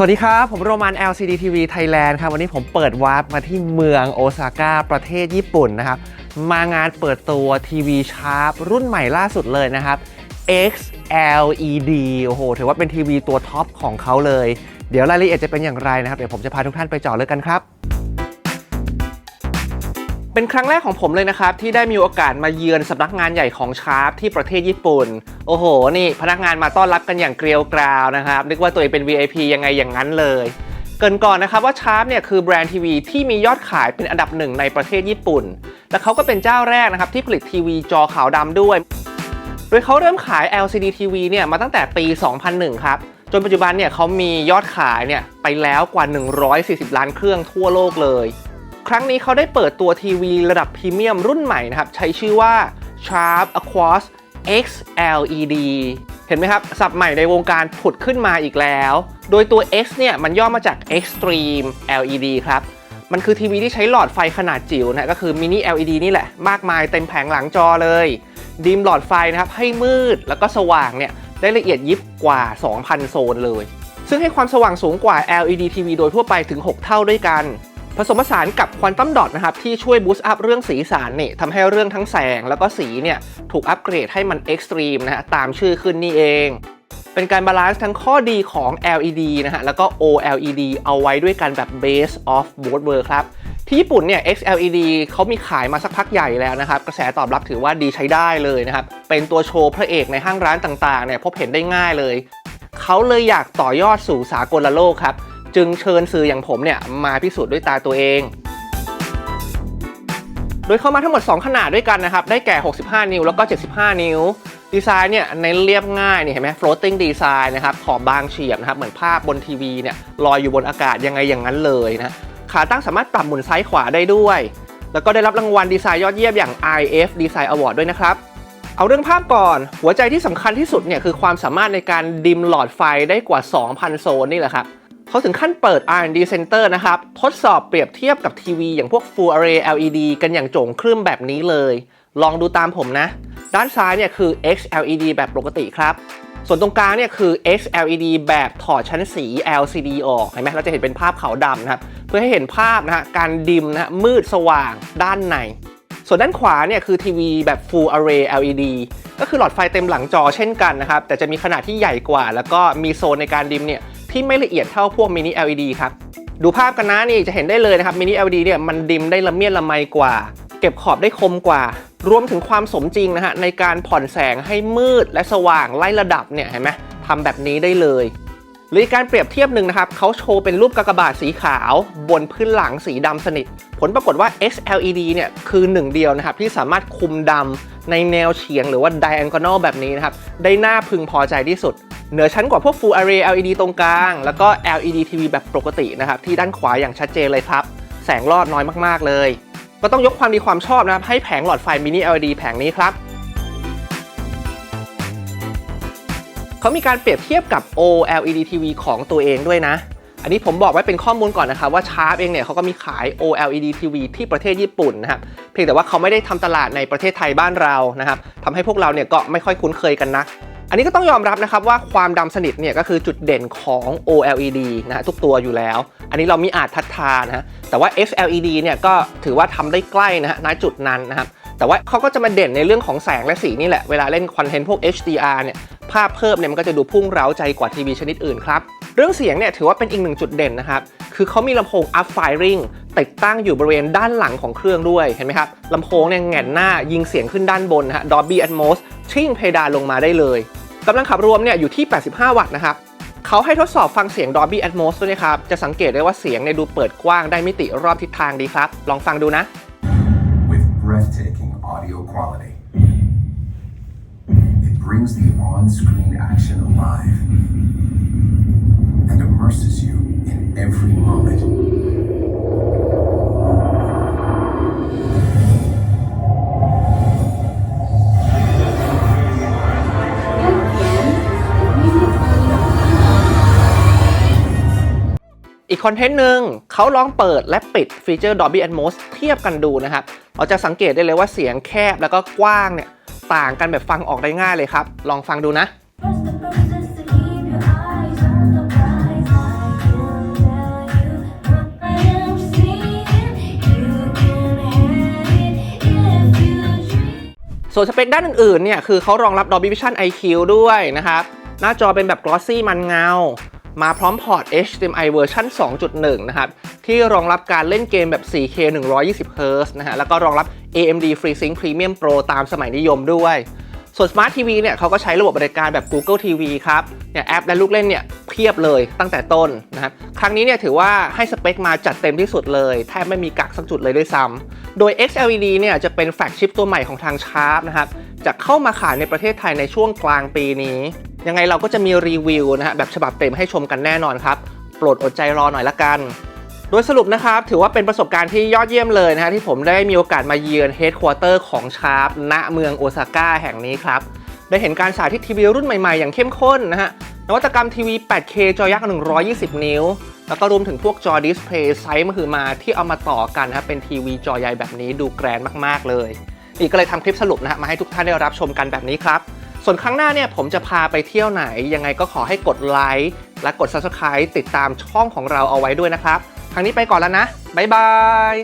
สวัสดีครับ ผมโรมัน LCD TV Thailand ครับ วันนี้ผมเปิดวาร์ปมาที่เมืองโอซาก้าประเทศญี่ปุ่นนะครับ มางานเปิดตัวทีวีชาร์ปรุ่นใหม่ล่าสุดเลยนะครับ XLED โอ้โห ถือว่าเป็นทีวีตัวท็อปของเขาเลย เดี๋ยวรายละเอียดจะเป็นอย่างไรนะครับ เดี๋ยวผมจะพาทุกท่านไปเจาะเลยกันครับ เป็นครั้งแรกของผมเลยนะครับ ที่ได้มีโอกาสมาเยือนสำนักงานใหญ่ของชาร์ปที่ประเทศญี่ปุ่น โอ้โห นี่พนักงานมาต้อนรับกันอย่างเกลียวกราวนะครับ นึกว่าตัวเองเป็น VIP ยังไงอย่างนั้นเลยเกินก่อนนะครับว่าชาร์ปเนี่ยคือแบรนด์ทีวีที่มียอดขายเป็นอันดับหนึ่งในประเทศญี่ปุ่น และเขาก็เป็นเจ้าแรกนะครับที่ผลิตทีวีจอขาวดำด้วย โดยเขาเริ่มขาย LCD TV เนี่ยมาตั้งแต่ปี 2001 ครับ จนปัจจุบันเนี่ยเขามียอดขายเนี่ยไปแล้วกว่า 140 ล้านเครื่องทั่วโลกเลย ครั้งนี้เขาได้เปิดตัวทีวีระดับพรีเมียมรุ่นใหม่นะครับ ใช้ชื่อว่า Sharp Aquos XLED เห็นไหมครับศัพท์ใหม่ในวงการผุดขึ้นมาอีกแล้ว โดยตัว X เนี่ย มันย่อมาจาก Extreme LED ครับ มันคือทีวีที่ใช้หลอดไฟขนาดจิ๋วนะก็คือมินิ LED นี่แหละ มากมายเต็มแผงหลังจอเลย ดิมหลอดไฟนะครับ ให้มืดแล้วก็สว่างเนี่ย ได้ละเอียดยิบกว่า 2,000 โซนเลย ซึ่งให้ความสว่างสูงกว่า LED TV โดยทั่วไปถึง 6 เท่าด้วยกัน ผสมผสานกับควอนตัมดอทนะครับที่ช่วยบูสต์อัพเรื่องสีสันนี่ทำให้เรื่องทั้งแสงแล้วก็สีเนี่ยถูกอัปเกรดให้มันเอ็กซ์ตรีมนะฮะตามชื่อขึ้นนี่เอง เป็นการบาลานซ์ทั้งข้อดีของ LED นะฮะแล้วก็ OLED เอาไว้ด้วยกันแบบ base of both world ครับที่ญี่ปุ่นเนี่ย XLED เขามีขายมาสักพักใหญ่แล้วนะครับ กระแสตอบรับถือว่าดีใช้ได้เลยนะครับ เป็นตัวโชว์พระเอกในห้างร้านต่างๆเนี่ยพบเห็นได้ง่ายเลย เขาเลยอยากต่อยอดสู่สากลโลกครับ จึงเชิญสื่ออย่างผมเนี่ยมาพิสูจน์ด้วยตาตัวเอง โดยเข้ามาทั้งหมด 2 ขนาดด้วยกันนะครับ ได้แก่ 65 นิ้วแล้วก็ 75 นิ้ว ดีไซน์เนี่ยในเรียบง่ายนี่เห็นไหม floating design นะครับ ขอบบางเฉียบนะครับ เหมือนภาพบนทีวีเนี่ยลอยอยู่บนอากาศยังไงอย่างนั้นเลยนะ ขาตั้งสามารถปรับหมุนซ้ายขวาได้ด้วย แล้วก็ได้รับรางวัลดีไซน์ยอดเยี่ยมอย่าง IF Design Award ด้วยนะครับเอาเรื่องภาพก่อน หัวใจที่สำคัญที่สุดเนี่ยคือความสามารถในการดิมหลอดไฟได้กว่า 2,000 โซนนี่แหละครับ เขาถึงขั้นเปิด R&D Center นะครับ ทดสอบเปรียบเทียบกับทีวีอย่างพวก Full Array LED กันอย่างโจ่งครึ่มแบบนี้เลย ลองดูตามผมนะ ด้านซ้ายเนี่ยคือ XLED แบบปกติครับ ส่วนตรงกลางเนี่ยคือ XLED แบบถอดชั้นสี LCD ออก เห็นไหมเราจะเห็นเป็นภาพขาวดำนะครับ เพื่อให้เห็นภาพนะฮะการดิมนะฮะมืดสว่างด้านใน ส่วนด้านขวาเนี่ยคือทีวีแบบ Full Array LED ก็คือหลอดไฟเต็มหลังจอเช่นกันนะครับ แต่จะมีขนาดที่ใหญ่กว่า แล้วก็มีโซนในการดิมเนี่ย ที่ไม่ละเอียดเท่าพวกมินิ LED ครับ ดูภาพกันนะนี่จะเห็นได้เลยนะครับมินิ LED เนี่ยมันดิมได้ละเมียดละไมกว่า เก็บขอบได้คมกว่า รวมถึงความสมจริงนะฮะในการผ่อนแสงให้มืดและสว่างไล่ระดับเนี่ยเห็นไหมทำแบบนี้ได้เลยหรือกการเปรียบเทียบหนึ่งนะครับเขาโชว์เป็นรูปกากบาทสีขาว บนพื้นหลังสีดำสนิท ผลปรากฏว่า XLED เนี่ยคือหนึ่งเดียวนะครับ ที่สามารถคุมดำในแนวเฉียงหรือว่า diagonal แบบนี้นะครับ ได้น่าพึงพอใจที่สุด เหนือชั้นกว่าพวก Full Array LED ตรงกลาง แล้วก็ LED TV แบบปกตินะครับที่ด้านขวาอย่างชัดเจนเลยครับ แสงรอดน้อยมากๆเลย ก็ต้องยกความดีความชอบนะครับให้แผงหลอดไฟมินิ LED แผงนี้ครับเขามีการเปรียบเทียบกับ OLED TV ของตัวเองด้วยนะ อันนี้ผมบอกไว้เป็นข้อมูลก่อนนะครับว่าชาร์ปเองเนี่ยเขาก็มีขาย OLED TV ที่ประเทศญี่ปุ่นนะครับ เพียงแต่ว่าเขาไม่ได้ทำตลาดในประเทศไทยบ้านเรานะครับทำให้พวกเราเนี่ยก็ไม่ค่อยคุ้นเคยกันนะ อันนี้ก็ต้องยอมรับนะครับว่าความดำสนิทเนี่ยก็คือจุดเด่นของ OLED นะฮะทุกตัวอยู่แล้ว อันนี้เรามีอาจทัดทานนะฮะแต่ว่า XLED เนี่ยก็ถือว่าทำได้ใกล้นะฮะณจุดนั้นนะครับแต่ว่าเขาก็จะมาเด่นในเรื่องของแสงและสีนี่แหละ เวลาเล่นคอนเทนต์พวก HDR เนี่ยภาพเพิ่มเนี่ยมันก็จะดูพุ่งเร้าใจกว่าทีวีชนิดอื่นครับ เรื่องเสียงเนี่ยถือว่าเป็นอีกหนึ่งจุดเด่นนะครับ คือเขามีลำโพง up firing ติดตั้งอยู่บริเวณด้านหลังของเครื่องด้วย เห็นไหมครับลำโพงเนี่ยแหงนหน้ายิงเสียงขึ้นด้านบนนะฮะ Dolby Atmos ชิ่งเพดานลงมาได้เลย กำลังขับรวมเนี่ยอยู่ที่ 85 วัตต์นะครับเขาให้ทดสอบฟังเสียง Dolby Atmos ด้วยนะครับ จะสังเกตได้ว่าเสียงเนี่ยดูเปิดกว้างได้มิติรอบทิศทางดีครับ ลองฟังดูนะ with breathtaking audio quality. It brings the on screen action alive and immerses you in every moment. กคอนเทนต์หนึ่งเขาลองเปิดและปิดฟีเจอร์ Dolby Atmos เทียบกันดูนะครับ เราจะสังเกตได้เลยว่าเสียงแคบแล้วก็กว้างเนี่ยต่างกันแบบฟังออกได้ง่ายเลยครับ ลองฟังดูนะส่วนสเปคด้านอื่นๆ เนี่ย คือเขารองรับ Dolby Vision IQ ด้วยนะครับ หน้าจอเป็นแบบ glossy มันเงา มาพร้อมพอร์ต HDMI เวอร์ชัน2.1 นะครับ ที่รองรับการเล่นเกมแบบ 4K 120Hz นะฮะ แล้วก็รองรับ AMD FreeSync Premium Pro ตามสมัยนิยมด้วย ส่วน Smart TV เนี่ยเขาก็ใช้ระบบบริการแบบ Google TV ครับ เนี่ยแอปและลูกเล่นเนี่ยเพียบเลยตั้งแต่ต้นนะครับ ครั้งนี้เนี่ยถือว่าให้สเปคมาจัดเต็มที่สุดเลย แทบไม่มีกักสักจุดเลยด้วยซ้ำ โดย XLED เนี่ยจะเป็นแฟลกชิปตัวใหม่ของทางชาร์ปนะครับ จะเข้ามาขายในประเทศไทยในช่วงกลางปีนี้ ยังไงเราก็จะมีรีวิวนะฮะแบบฉบับเต็มให้ชมกันแน่นอนครับ โปรดอดใจรอหน่อยละกัน โดยสรุปนะครับ ถือว่าเป็นประสบการณ์ที่ยอดเยี่ยมเลยนะฮะที่ผมได้มีโอกาสมาเยือนเฮดค q u เตอร์ของชาร์ปณเมืองโอซาก้าแห่งนี้ครับได้เห็นการสาธิตทีวีรุ่นใหม่ๆ อย่างเข้มข้นนะฮะนวัตกรรมทีวี 8K จอยักษ์ 120 นิ้ว แล้วก็รวมถึงพวกจอดิสเพลย์ไซส์มหึมาที่เอามาต่อกันนะเป็นทีวีจอใหญ่แบบนี้ดูแกรนมากๆเลยนี่ก็เลยทำคลิปสรุปนะฮะมาให้ทุกท่านได้รับชมกันแบบนี้ครับ ส่วนครั้งหน้าเนี่ยผมจะพาไปเที่ยวไหน ยังไงก็ขอให้กดไลค์และกด Subscribe ติดตามช่องของเราเอาไว้ด้วยนะครับ ครั้งนี้ไปก่อนแล้วนะ บ๊ายบาย